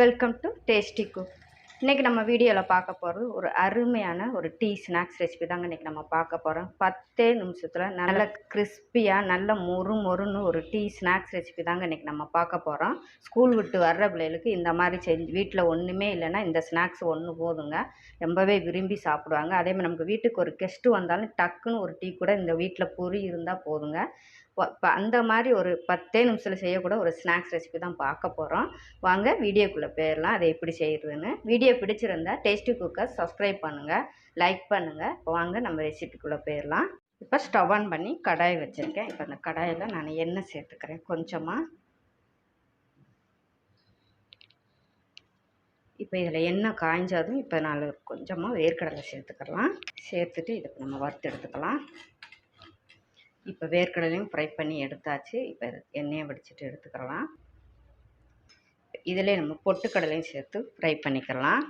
Welcome to tasty cook இன்றைக்கி நம்ம வீடியோவில் பார்க்க போகிறது ஒரு அருமையான ஒரு டீ ஸ்நாக்ஸ் ரெசிபி தாங்க இன்றைக்கி நம்ம பார்க்க போகிறோம் பத்தே நிமிஷத்தில் நல்ல கிறிஸ்பியாக நல்ல மொறு மொறுன்னு ஒரு டீ ஸ்நாக்ஸ் ரெசிபி தாங்க இன்றைக்கி நம்ம பார்க்க போகிறோம் ஸ்கூல் விட்டு வர்ற பிள்ளைகளுக்கு இந்த மாதிரி செஞ்சு வீட்டில் ஒன்றுமே இல்லைன்னா இந்த ஸ்நாக்ஸ் ஒன்று போதுங்க. ரொம்பவே விரும்பி சாப்பிடுவாங்க. அதே மாதிரி நமக்கு வீட்டுக்கு ஒரு கெஸ்ட்டு வந்தாலும் டக்குன்னு ஒரு டீ கூட இந்த வீட்டில் பொறி இருந்தால் போதுங்க. இப்போ அந்த மாதிரி ஒரு பத்தே நிமிஷத்தில் செய்யக்கூட ஒரு ஸ்நாக்ஸ் ரெசிபி தான் பார்க்க போகிறோம் வாங்க வீடியோக்குள்ளே போயிடலாம். அதை எப்படி செய்கிறதுன்னு வீடியோ பிடிச்சிருந்தா டேஸ்டி குக்கர் சப்ஸ்கிரைப் பண்ணுங்கள் லைக் பண்ணுங்கள் வாங்க நம்ம ரெசிபிக்குள்ளே போயிடலாம். இப்போ ஸ்டவ் ஆன் பண்ணி கடாய் வச்சுருக்கேன். இப்போ அந்த கடாயில் நான் எண்ணெய் சேர்த்துக்கிறேன் கொஞ்சமாக இப்போ இதில் எண்ணெய் காய்ஞ்சதும் இப்போ நான் கொஞ்சமாக வேர்க்கடலை சேர்த்துக்கலாம். சேர்த்துட்டு இதுக்கு நம்ம வறுத்து எடுத்துக்கலாம். இப்போ வேர்க்கடலையும் ஃப்ரை பண்ணி எடுத்தாச்சு. இப்போ எண்ணெயை வடிச்சிட்டு எடுத்துக்கலாம். இதிலே நம்ம பொட்டுக்கடலையும் சேர்த்து ஃப்ரை பண்ணிக்கலாம்.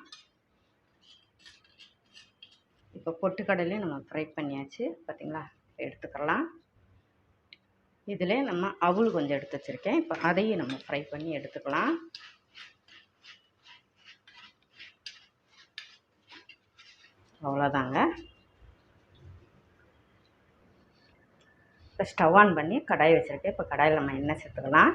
இப்போ பொட்டுக்கடலையும் நம்ம ஃப்ரை பண்ணியாச்சு. பார்த்திங்களா எடுத்துக்கலாம். இதில் நம்ம அவுள் கொஞ்சம் எடுத்து வச்சுருக்கேன். இப்போ அதையும் நம்ம ஃப்ரை பண்ணி எடுத்துக்கலாம். அவ்வளோதாங்க இப்போ ஸ்டவ் ஆன் பண்ணி கடாய் வச்சுருக்கேன். இப்போ கடாயில் நம்ம எண்ணெய் சேர்த்துக்கலாம்.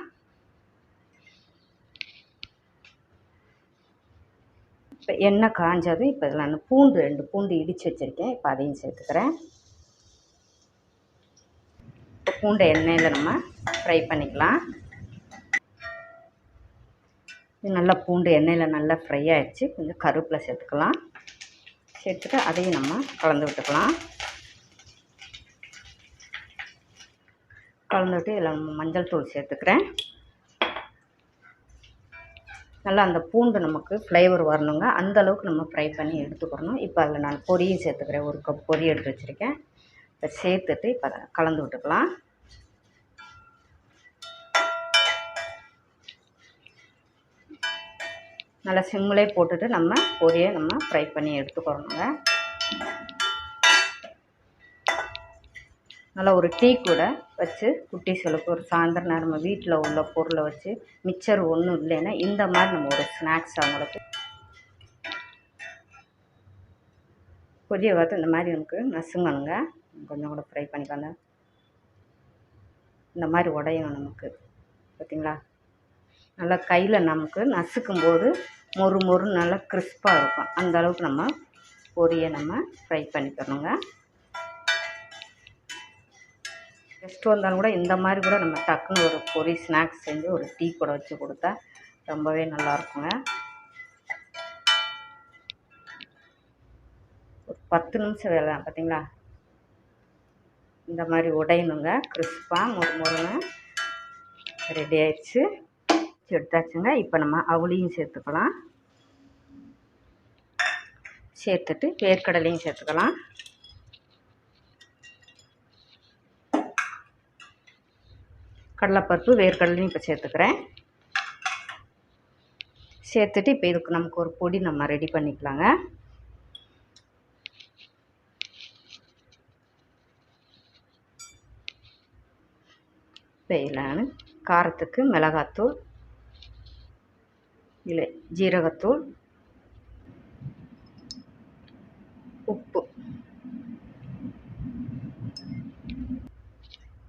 இப்போ எண்ணெய் காஞ்சதும் இப்போ இதில் நான் பூண்டு ரெண்டு பூண்டு இடித்து வச்சுருக்கேன். இப்போ அதையும் சேர்த்துக்கிறேன். இப்போ பூண்டை எண்ணெயில் நம்ம ஃப்ரை பண்ணிக்கலாம். நல்லா பூண்டு எண்ணெயில் நல்லா ஃப்ரை ஆகிடுச்சு கொஞ்சம் கருவேப்பிலை சேர்த்துக்கலாம். சேர்த்துட்டு அதையும் நம்ம கலந்து விட்டுக்கலாம். கலந்துட்டு இதில் மஞ்சள் தூள் சேர்த்துக்கிறேன். நல்லா அந்த பூண்டு நமக்கு ஃப்ளேவர் வரணுங்க. அந்த அளவுக்கு நம்ம ஃப்ரை பண்ணி எடுத்துக்கிறணும் இப்போ அதில் நான் பொரியும் சேர்த்துக்கிறேன். ஒரு கப் பொரி எடுத்து வச்சுருக்கேன். இப்போ சேர்த்துட்டு இப்போ கலந்து விட்டுக்கலாம். நல்லா சிம்மிலே போட்டுட்டு நம்ம பொரியை நம்ம ஃப்ரை பண்ணி எடுத்துக்கிறோங்க நல்லா ஒரு டீ கூட வச்சு குட்டீஸ்களுக்கு ஒரு சாயந்தரம் நேரம் வீட்டில் உள்ள பொருளை வச்சு மிக்சர் ஒன்றும் இல்லைன்னா இந்த மாதிரி நம்ம ஒரு ஸ்நாக்ஸ் அவங்களுக்கு பொரிய பார்த்து இந்த மாதிரி நமக்கு நசுங்கணுங்க. கொஞ்சம் கூட ஃப்ரை பண்ணிக்கோங்க. இந்த மாதிரி உடையும் நமக்கு. பார்த்திங்களா நல்லா கையில் நமக்கு நசுக்கும்போது மொறு மொறு நல்லா கிறிஸ்பாக இருக்கும். அந்த அளவுக்கு நம்ம பொரியை நம்ம ஃப்ரை பண்ணிக்கணுங்க. கெஸ்ட் வந்தாலும் கூட இந்த மாதிரி கூட நம்ம டக்குன்னு ஒரு பொரி ஸ்நாக்ஸ் செஞ்சு ஒரு டீ கூட வச்சு கொடுத்தா ரொம்பவே நல்லாயிருக்குங்க ஒரு பத்து நிமிஷம் வேலை தான் பார்த்தீங்களா? இந்த மாதிரி உடையணுங்க கிறிஸ்பாக முறு மொறுன்னு ரெடி ஆயிடுச்சு. எடுத்தாச்சுங்க. இப்போ நம்ம அவளியும் சேர்த்துக்கலாம். சேர்த்துட்டு வேர்க்கடலையும் சேர்த்துக்கலாம். கடலைப்பருப்பு வேர்க்கடலையும் இப்போ சேர்த்துக்கிறேன். சேர்த்துட்டு இப்போ இதுக்கு நமக்கு ஒரு பொடி நம்ம ரெடி பண்ணிக்கலாங்க. இப்போ இதில் காரத்துக்கு மிளகாத்தூள் இல்லை ஜீரகத்தூள் உப்பு.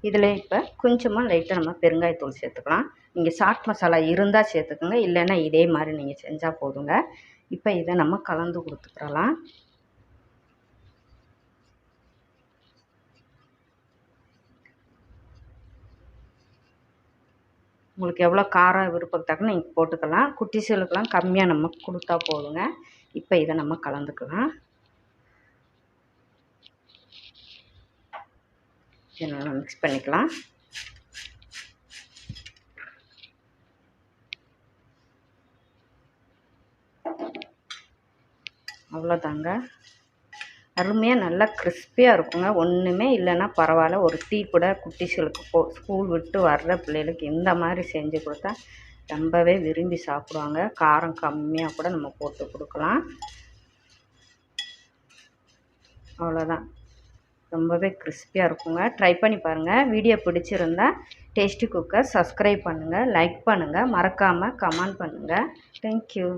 இதில் இப்போ கொஞ்சமாக லைட்டாக நம்ம பெருங்காயத்தூள் சேர்த்துக்கலாம். நீங்கள் சாட் மசாலா இருந்தால் சேர்த்துக்கோங்க. இல்லைன்னா இதே மாதிரி நீங்கள் செஞ்சால் போதுங்க. இப்போ இதை நம்ம கலந்து கொடுத்துக்கிறலாம் உங்களுக்கு எவ்வளோ காரம் விருப்பத்தாக்க நீங்கள் போட்டுக்கலாம். குட்டிசுகளுக்கெல்லாம் கம்மியாக நம்ம கொடுத்தா போதுங்க. இப்போ இதை நம்ம கலந்துக்கலாம். இதை நல்லா மிக்ஸ் பண்ணிக்கலாம். அவ்வளோதாங்க. அருமையாக நல்லா கிறிஸ்பியாக இருக்குங்க. ஒன்றுமே இல்லைன்னா பரவாயில்ல. ஒரு டீ கூட குட்டிஸ்களுக்கு போ ஸ்கூல் விட்டு வர்ற பிள்ளைகளுக்கு இந்த மாதிரி செஞ்சு கொடுத்தா ரொம்பவே விரும்பி சாப்பிடுவாங்க. காரம் கம்மியாக கூட நம்ம போட்டு கொடுக்கலாம். அவ்வளோதான். ரொம்பவே கிறிஸ்பியாக இருக்குங்க. ட்ரை பண்ணி பாருங்கள் வீடியோ பிடிச்சிருந்தா டேஸ்டி குக்கர் சப்ஸ்கிரைப் பண்ணுங்கள் லைக் பண்ணுங்கள் மறக்காமல் கமெண்ட் பண்ணுங்கள் தேங்க்யூ